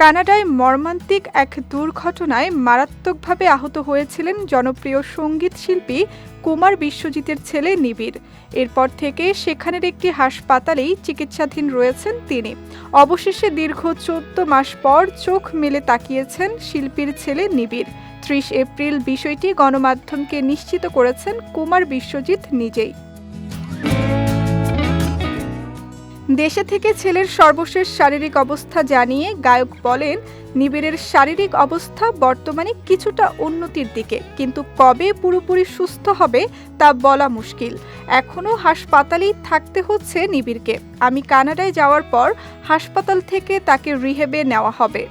কানাডায় মর্মান্তিক এক দুর্ঘটনায় মারাত্মকভাবে আহত হয়েছিলেন জনপ্রিয় সংগীত শিল্পী কুমার বিশ্বজিতের ছেলে নিবিড়। এরপর থেকে সেখানের একটি হাসপাতালেই চিকিৎসাধীন রয়েছেন তিনি। অবশেষে দীর্ঘ চোদ্দ মাস পর চোখ মেলে তাকিয়েছেন শিল্পীর ছেলে নিবিড়। ত্রিশ এপ্রিল বিষয়টি গণমাধ্যমকে নিশ্চিত করেছেন কুমার বিশ্বজিৎ নিজেই। দেশে থেকে ছেলের সর্বশেষ শারীরিক অবস্থা জানিয়ে গায়ক বলেন, নিবিড়ের শারীরিক অবস্থা বর্তমানে কিছুটা উন্নতির দিকে, কিন্তু কবে পুরোপুরি সুস্থ হবে তা বলা মুশকিল। এখনও হাসপাতালেই থাকতে হচ্ছে নিবিড়কে। আমি কানাডায় যাওয়ার পর হাসপাতাল থেকে তাকে রিহেবে নেওয়া হবে।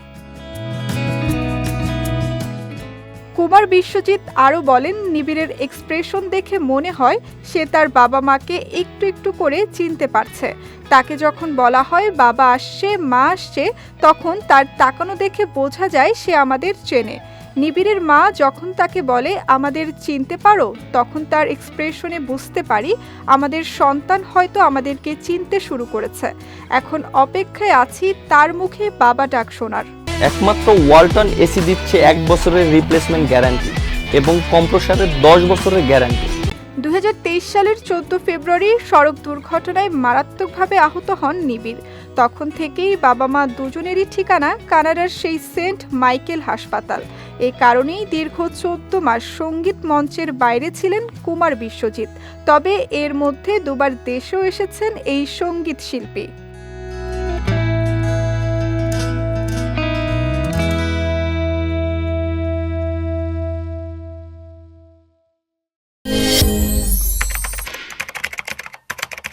কুমার বিশ্বজিৎ আরও বলেন, নিবিড়ের এক্সপ্রেশন দেখে মনে হয় সে তার বাবা মাকে একটু একটু করে চিনতে পারছে। তাকে যখন বলা হয়, বাবা আসছে, মা আসছে, তখন তার তাকানো দেখে বোঝা যায় সে আমাদের চেনে। নিবিড়ের মা যখন তাকে বলে, আমাদের চিনতে পারো, তখন তার এক্সপ্রেশনে বুঝতে পারি, আমাদের সন্তান হয়তো আমাদেরকে চিনতে শুরু করেছে। এখন অপেক্ষায় আছি, তার মুখে বাবা ডাক শোনার। একমাত্র ওয়ালটন এসি দিচ্ছে এক বছরের রিপ্লেসমেন্ট গ্যারান্টি এবং কম্প্রসারের দশ বছরের গ্যারান্টি দু হাজার তেইশ সালের চোদ্দ ফেব্রুয়ারি সড়ক দুর্ঘটনায় মারাত্মকভাবে আহত হন নিবিড়। তখন থেকেই বাবা মা দুজনেরই ঠিকানা কানাডার সেই সেন্ট মাইকেল হাসপাতাল। এ কারণেই দীর্ঘ চোদ্দ মাস সংগীত মঞ্চের বাইরে ছিলেন কুমার বিশ্বজিৎ। তবে এর মধ্যে দুবার দেশেও এসেছেন এই সংগীত শিল্পী।